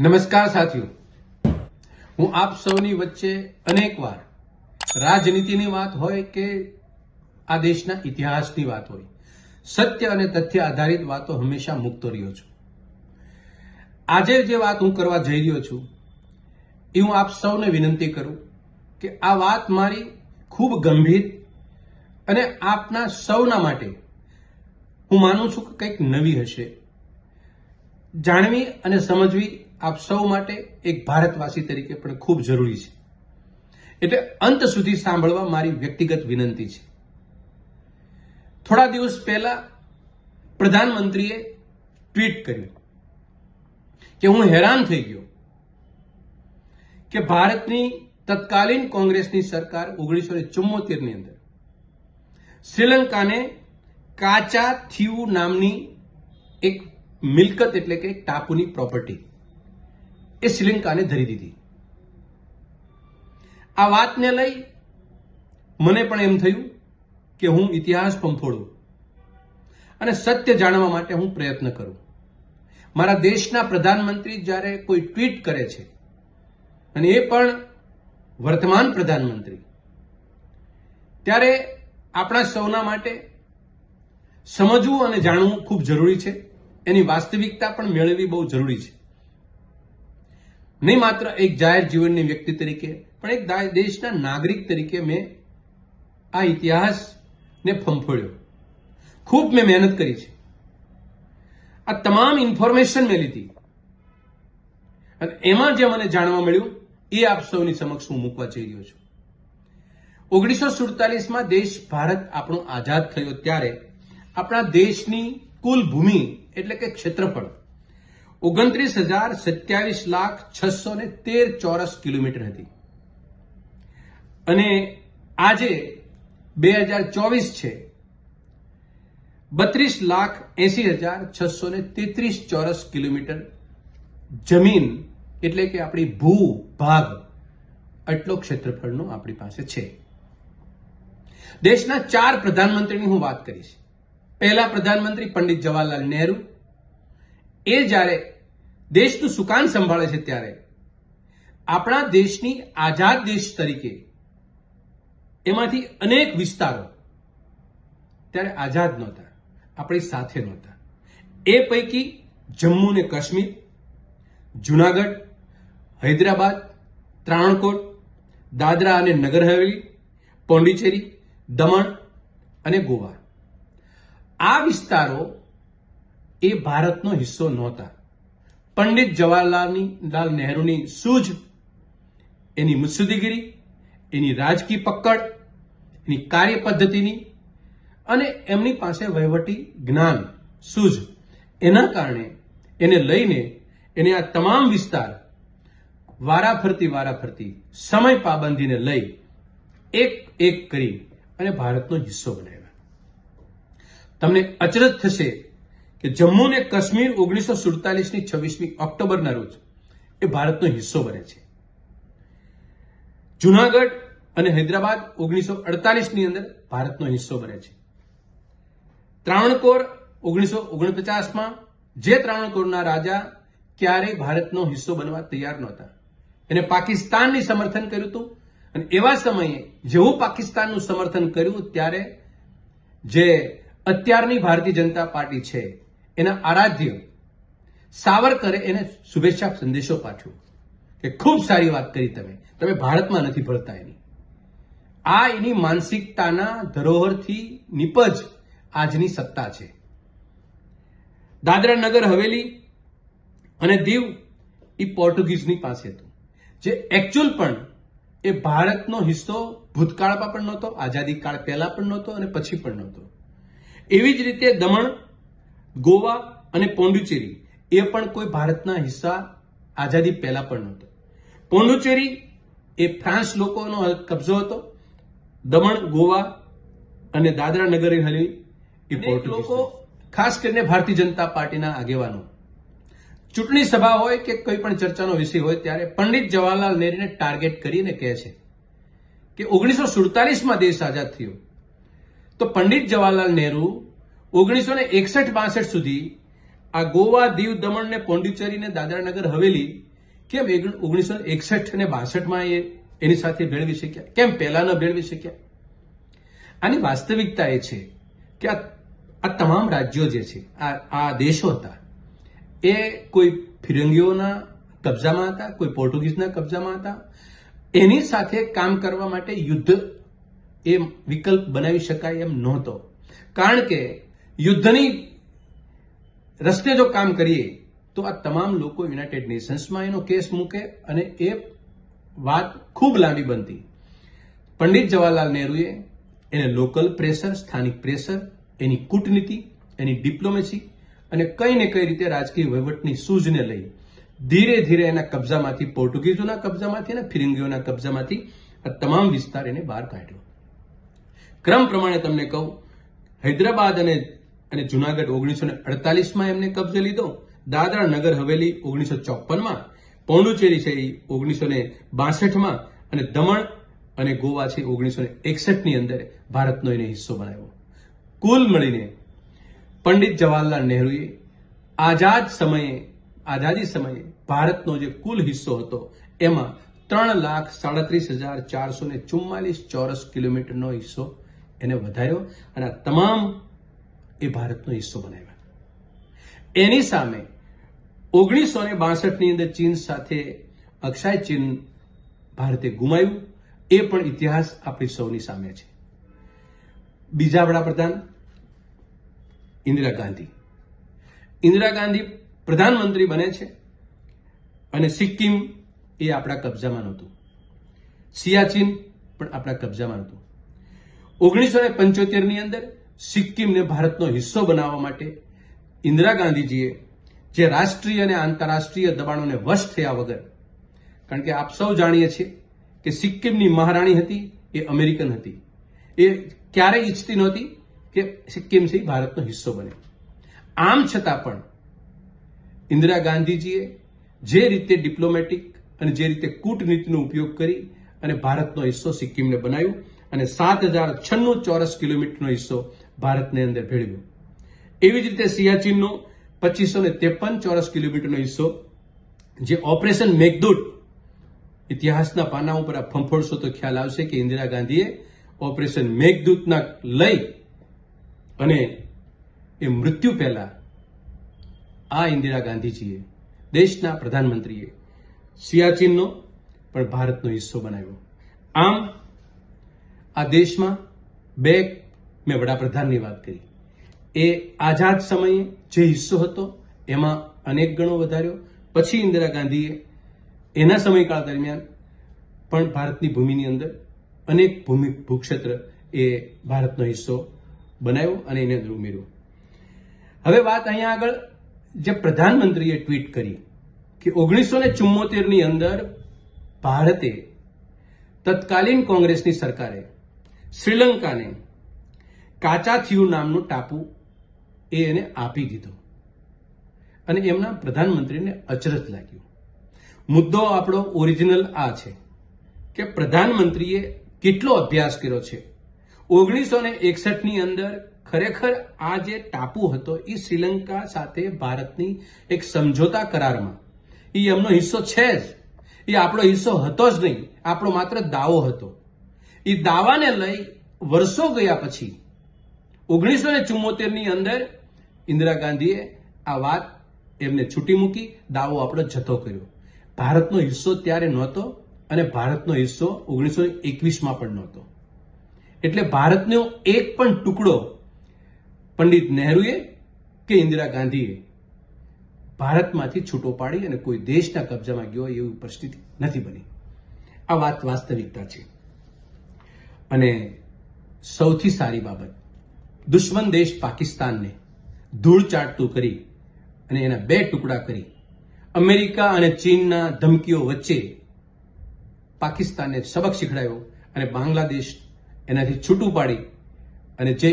નમસ્કાર સાથીઓ. હું આપ સૌની વચ્ચે અનેકવાર રાજનીતિની વાત હોય કે આ દેશના ઇતિહાસની વાત હોય, સત્ય અને તથ્ય આધારિત વાતો હંમેશા મૂકતો રહ્યો છું. આજે જે વાત હું કરવા જઈ રહ્યો છું, એ હું આપ સૌને વિનંતી કરું કે આ વાત મારી ખૂબ ગંભીર અને આપના સૌના માટે હું માનું છું કે કંઈક નવી હશે. જાણવી અને સમજવી આપ સૌ માટે એક ભારતવાસી તરીકે પણ ખૂબ જરૂરી છે. એટલે અંત સુધી સાંભળવા મારી વ્યક્તિગત વિનંતી છે. થોડા દિવસ પહેલા પ્રધાનમંત્રીએ ટ્વીટ કર્યું કે હું હેરાન થઈ ગયો કે ભારતની તત્કાલીન કોંગ્રેસની સરકાર ઓગણીસો ને ચુમ્મોતેરની અંદર શ્રીલંકાને કાચા થિયુ નામની એક મિલકત એટલે કે ટાપુની પ્રોપર્ટી એ શ્રીલંકાને ધરી દીધી. આ વાતને લઈ મને પણ એમ થયું કે હું ઇતિહાસ પંફોડું અને સત્ય જાણવા માટે હું પ્રયત્ન કરું. મારા દેશના પ્રધાનમંત્રી જ્યારે કોઈ ટ્વીટ કરે છે અને એ પણ વર્તમાન પ્રધાનમંત્રી, ત્યારે આપણા સૌના માટે સમજવું અને જાણવું ખૂબ જરૂરી છે. એની વાસ્તવિકતા પણ મેળવવી બહુ જરૂરી છે. નહીં માત્ર એક જાહેર જીવનની વ્યક્તિ તરીકે, પણ એક દેશના નાગરિક તરીકે મેં આ ઇતિહાસને ફંફોળ્યો. ખૂબ મેં મહેનત કરી છે. આ તમામ ઇન્ફોર્મેશન મેં લીધી. અને એમાં જે મને જાણવા મળ્યું, એ આપ સૌની સમક્ષ હું મૂકવા જઈ રહ્યો છું. ઓગણીસો સુડતાલીસમાં દેશ ભારત આપણો આઝાદ થયો ત્યારે આપણા દેશની કુલ ભૂમિ એટલે કે ક્ષેત્રફળ ઓગણત્રીસ હજાર સત્યાવીસ લાખ છસો ને તેર ચોરસ કિલોમીટર હતી. અને આજે બે હજાર ચોવીસ છે. બત્રીસ લાખ એસી હજાર છસો ને તેત્રીસ ચોરસ કિલોમીટર જમીન એટલે કે આપણી ભૂ ભાગ આટલો ક્ષેત્રફળનો આપણી પાસે છે. દેશના ચાર પ્રધાનમંત્રીની હું વાત કરીશ. પહેલા પ્રધાનમંત્રી પંડિત જવાહરલાલ નહેરુ એ જ્યારે દેશનું સુકાન સંભાળે છે ત્યારે આપણા દેશની આઝાદ દેશ તરીકે એમાંથી અનેક વિસ્તારો ત્યારે આઝાદ નહોતા, આપણી સાથે નહોતા. એ પૈકી જમ્મુ ને કાશ્મીર, જુનાગઢ, હૈદરાબાદ, ત્રાણકોટ, દાદરા અને નગર હવેલી, પોંડિચેરી, દમણ અને ગોવા. આ વિસ્તારો એ ભારતનો હિસ્સો નહોતા. પંડિત જવાહરલાલ લાલ નહેરુની સૂઝ, એની મુત્સદીગીરી એની રાજકીય પકડ, એની કાર્ય પદ્ધતિની અને એમની પાસે વહીવટી જ્ઞાન, સૂઝ, એના કારણે એને લઈને એને આ તમામ વિસ્તાર વારાફરતી વારાફરતી સમય પાબંદીને લઈ એક એક કરી અને ભારતનો હિસ્સો બનાવ્યા. તમને અચરજ થશે કે જમ્મુ ને કાશ્મીર ઓગણીસો સુડતાલીસની છવ્વીસમી ઓક્ટોબરના રોજ એ ભારતનો હિસ્સો બને છે. જુનાગઢ અને હૈદરાબાદ ઓગણીસો અડતાલીસની અંદર ભારતનો હિસ્સો બને છે. ત્રાવણકોર ઓગણીસો ઓગણપચાસમાં જે ત્રાવણકોરના રાજા ક્યારેય ભારતનો હિસ્સો બનવા તૈયાર નહોતા. એને પાકિસ્તાનની સમર્થન કર્યું હતું અને એવા સમયે જેવું પાકિસ્તાનનું સમર્થન કર્યું ત્યારે જે અત્યારની ભારતીય જનતા પાર્ટી છે એના આરાધ્ય સાવરકરે એને શુભેચ્છા સંદેશો પાઠવ્યો કે ખૂબ સારી વાત કરી તમે. તમે ભારતમાં નથી ભળતા એની. આ એની માનસિકતાના ધરોહરથી નિપજ આજની સત્તા છે. દાદરા નગર હવેલી અને દીવ એ પોર્ટુગીઝની પાસે હતું. જે એકચ્યુઅલ પણ એ ભારતનો હિસ્સો ભૂતકાળમાં પણ નહોતો આઝાદી કાળ પહેલા પણ નહોતો અને પછી પણ નહોતો. એવી જ રીતે દમણ ગોવા અને પોંડુચેરી એ પણ કોઈ ભારતના હિસ્સા આઝાદી પહેલા પણ નહોતો. પોંડુચેરી એ ફ્રાન્સ લોકોનો કબજો હતો. દમણ ગોવા અને દાદરા નગર હવેલી એ લોકો ખાસ કરીને ભારતીય જનતા પાર્ટીના આગેવાનો. ચૂંટણી સભા હોય કે કોઈ પણ ચર્ચાનો વિષય હોય ત્યારે પંડિત જવાહરલાલ નહેરુને ટાર્ગેટ કરીને કહે છે કે ઓગણીસો સુડતાલીસમાં દેશ આઝાદ થયો. તો પંડિત જવાહરલાલ નહેરુ ઓગણીસો ને એકસઠ બાસઠ સુધી આ ગોવા દીવ દમણ ને પોંડિચેરી ને દાદરાનગર હવેલી કેમ ઓગણીસો એકસઠ અને બાસઠમાં એ એની સાથે ભેળવી શક્યા? કેમ પહેલા ન ભેળવી શક્યા? આની વાસ્તવિકતા એ છે કે આ તમામ રાજ્યો જે છે, આ આ દેશો હતા, એ કોઈ ફિરંગીઓના કબજામાં હતા, કોઈ પોર્ટુગીઝના કબજામાં હતા. એની સાથે કામ કરવા માટે યુદ્ધ એ વિકલ્પ બનાવી શકાય એમ નહોતો. કારણ કે યુદ્ધની રસ્તે જો કામ કરીએ, તો આ તમામ લોકો યુનાઇટેડ નેશન્સમાં એનો કેસ મૂકે અને એ વાત ખૂબ લાંબી બનતી. પંડિત જવાહરલાલ નહેરુએ એને લોકલ પ્રેશર સ્થાનિક પ્રેશર એની કૂટનીતિ, એની ડિપ્લોમેસી અને કઈ ને કઈ રીતે રાજકીય વહીવટની સૂઝને લઈ ધીરે ધીરે એના કબજામાંથી, પોર્ટુગીઝોના કબજામાંથી અને ફિરિંગીઓના કબજામાંથી આ તમામ વિસ્તાર એને બહાર કાઢ્યો. ક્રમ પ્રમાણે તમને કહું, હૈદરાબાદ અને અને જુનાગઢ ઓગણીસો ને અડતાલીસમાં એમને કબજે લીધો. દાદરા નગર હવેલી ઓગણીસો ચોપનમાં પોંડુચેરી છે એ ઓગણીસો ને બાસઠમાં અને દમણ અને ગોવા છે ઓગણીસો ને એકસઠની અંદર ભારતનો એને હિસ્સો બનાવ્યો. કુલ મળીને પંડિત જવાહરલાલ નહેરુએ આઝાદ સમયે, આઝાદી સમયે ભારતનો જે કુલ હિસ્સો હતો, એમાં ત્રણ લાખ સાડત્રીસ હજાર ચારસો ને ચુમ્માલીસ ચોરસ કિલોમીટરનો હિસ્સો એને વધાર્યો. અને આ તમામ એ ભારતનો હિસ્સો બનાવ્યા. એની સામે ઓગણીસો ને બાસઠની અંદર ચીન સાથે અક્ષય ચીન ભારતે ગુમાવ્યું. એ પણ ઇતિહાસ આપણી સૌની સામે છે. બીજા વડાપ્રધાન ઇન્દિરા ગાંધી. ઇન્દિરા ગાંધી પ્રધાનમંત્રી બને છે અને સિક્કિમ એ આપણા કબજામાં નહોતું. સિયાચીન પણ આપણા કબજામાં નહોતું. ઓગણીસો ને પંચોતેરની અંદર સિક્કિમને ભારતનો હિસ્સો બનાવવા માટે ઇન્દિરા ગાંધીજીએ જે રાષ્ટ્રીય અને આંતરરાષ્ટ્રીય દબાણોને વશ થયા વગર, કારણ કે આપ સૌ જાણીએ છીએ કે સિક્કિમની મહારાણી હતી, એ અમેરિકન હતી. એ ક્યારેય ઈચ્છતી નહોતી કે સિક્કિમથી ભારતનો હિસ્સો બને. આમ છતાં પણ ઇન્દિરા ગાંધીજીએ જે રીતે ડિપ્લોમેટિક અને જે રીતે કૂટનીતિનો ઉપયોગ કરી અને ભારતનો હિસ્સો સિક્કિમને બનાવ્યું અને સાત હજાર છન્નું ચોરસ કિલોમીટરનો હિસ્સો ભારતની અંદર ભેળવ્યો. એવી જ રીતે સિયાચીનનો પચીસો ને ત્રેપન ચોરસ કિલોમીટરનો હિસ્સો, જે ઓપરેશન મેઘદૂત ઇતિહાસના પાના ઉપર આ ફંફોડશો તો ખ્યાલ આવશે કે ઇન્દિરા ગાંધીએ ઓપરેશન મેઘદૂતના લઈ અને એ મૃત્યુ પહેલા આ ઇન્દિરા ગાંધીજીએ, દેશના પ્રધાનમંત્રીએ સિયાચીનનો પણ ભારતનો હિસ્સો બનાવ્યો. આમ, આ દેશમાં બે મેં વડાપ્રધાનની વાત કરી. એ આઝાદ સમયે જે હિસ્સો હતો, એમાં અનેક ગણો વધાર્યો. પછી ઇન્દિરા ગાંધીએ એના સમયકાળ દરમિયાન પણ ભારતની ભૂમિની અંદર અનેક ભૂમિ, ભૂક્ષેત્ર એ ભારતનો હિસ્સો બનાવ્યો અને એને અંદર ઉમેર્યો. હવે વાત અહીંયા આગળ જે પ્રધાનમંત્રીએ ટ્વીટ કરી કે ઓગણીસો ને ચુમ્મોતેરની અંદર ભારતે તત્કાલીન કોંગ્રેસની સરકારે શ્રીલંકાને કાચાથિયુ નામનું ટાપુ એ એને આપી દીધો. અને એમના પ્રધાનમંત્રીને અચરજ લાગ્યું. મુદ્દો આપણો ઓરિજિનલ આ છે કે પ્રધાનમંત્રીએ કેટલો અભ્યાસ કર્યો છે. ઓગણીસો ને એકસઠની અંદર ખરેખર આ જે ટાપુ હતો એ શ્રીલંકા સાથે ભારતની એક સમજોતા કરારમાં. એ એમનો હિસ્સો છે જ. એ આપણો હિસ્સો હતો જ નહીં. આપણો માત્ર દાવો હતો. એ દાવાને લઈ વર્ષો ગયા પછી ઓગણીસો ને અંદર ઇન્દિરા ગાંધીએ આ વાત એમને છૂટી મૂકી, દાવો આપણો જતો કર્યો. ભારતનો હિસ્સો ત્યારે નહોતો અને ભારતનો હિસ્સો ઓગણીસો એકવીસમાં પણ નહોતો. એટલે ભારતનો એક પણ ટુકડો પંડિત નહેરુએ કે ઇન્દિરા ગાંધીએ ભારતમાંથી છૂટો પાડી અને કોઈ દેશના કબજામાં ગયો એવી પરિસ્થિતિ નથી બની. આ વાત વાસ્તવિકતા છે. અને સૌથી સારી બાબત દુશ્મન દેશ પાકિસ્તાનને ધૂળ ચાટતું કરી અને એના બે ટુકડા કરી. અમેરિકા અને ચીનના ધમકીઓ વચ્ચે પાકિસ્તાનને સબક શીખડાયો અને બાંગ્લાદેશ એનાથી છૂટું પાડી અને જે